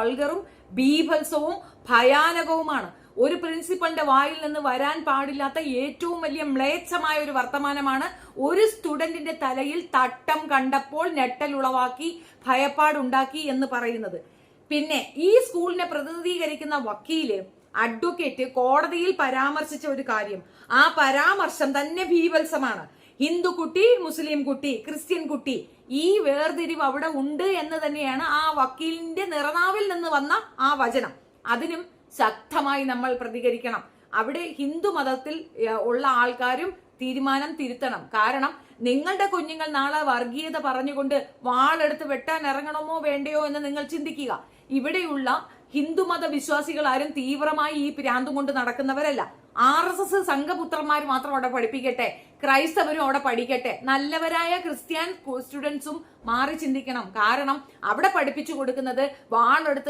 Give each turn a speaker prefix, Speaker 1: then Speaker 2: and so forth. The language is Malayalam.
Speaker 1: വൾഗറും ബീഭത്സവും ഭയാനകവുമാണ്. ഒരു പ്രിൻസിപ്പളിന്റെ വായിൽ നിന്ന് വരാൻ പാടില്ലാത്ത ഏറ്റവും വലിയ മ്ലേച്ഛമായ ഒരു വർത്തമാനമാണ് ഒരു സ്റ്റുഡന്റിന്റെ തലയിൽ തട്ടം കണ്ടപ്പോൾ ഞെട്ടൽ ഉളവാക്കി ഭയപ്പാടുണ്ടാക്കി എന്ന് പറയുന്നത്. പിന്നെ ഈ സ്കൂളിനെ പ്രതിനിധീകരിക്കുന്ന വക്കീൽ അഡ്വക്കേറ്റ് കോടതിയിൽ പരാമർശിച്ച ഒരു കാര്യം. ആ പരാമർശം തന്നെ ഭീവത്സമാണ് ഹിന്ദു കുട്ടി മുസ്ലിം കുട്ടി ക്രിസ്ത്യൻ കുട്ടി ഈ വേർതിരിവ് അവിടെ ഉണ്ട് എന്ന് തന്നെയാണ് ആ വക്കീലിന്റെ നിറനാവിൽ നിന്ന് വന്ന ആ വചനം. അതിനും ശക്തമായി നമ്മൾ പ്രതികരിക്കണം. അവിടെ ഹിന്ദു മതത്തിൽ ഉള്ള ആൾക്കാരും തീരുമാനം തിരുത്തണം. കാരണം നിങ്ങളുടെ കുഞ്ഞുങ്ങൾ നാളെ വർഗീയത പറഞ്ഞുകൊണ്ട് വാളെടുത്ത് വെട്ടാൻ ഇറങ്ങണമോ വേണ്ടയോ എന്ന് നിങ്ങൾ ചിന്തിക്കുക. ഇവിടെയുള്ള ഹിന്ദുമത വിശ്വാസികൾ ആരും തീവ്രമായി ഈ പ്രാന്തം കൊണ്ട് നടക്കുന്നവരല്ല. ആർ എസ് എസ് സംഘപുത്രന്മാർ മാത്രം അവിടെ പഠിപ്പിക്കട്ടെ. ക്രൈസ്തവരും അവിടെ പഠിക്കട്ടെ. നല്ലവരായ ക്രിസ്ത്യൻ സ്റ്റുഡൻസും മാറി ചിന്തിക്കണം. കാരണം അവിടെ പഠിപ്പിച്ചു കൊടുക്കുന്നത് വാളെടുത്ത്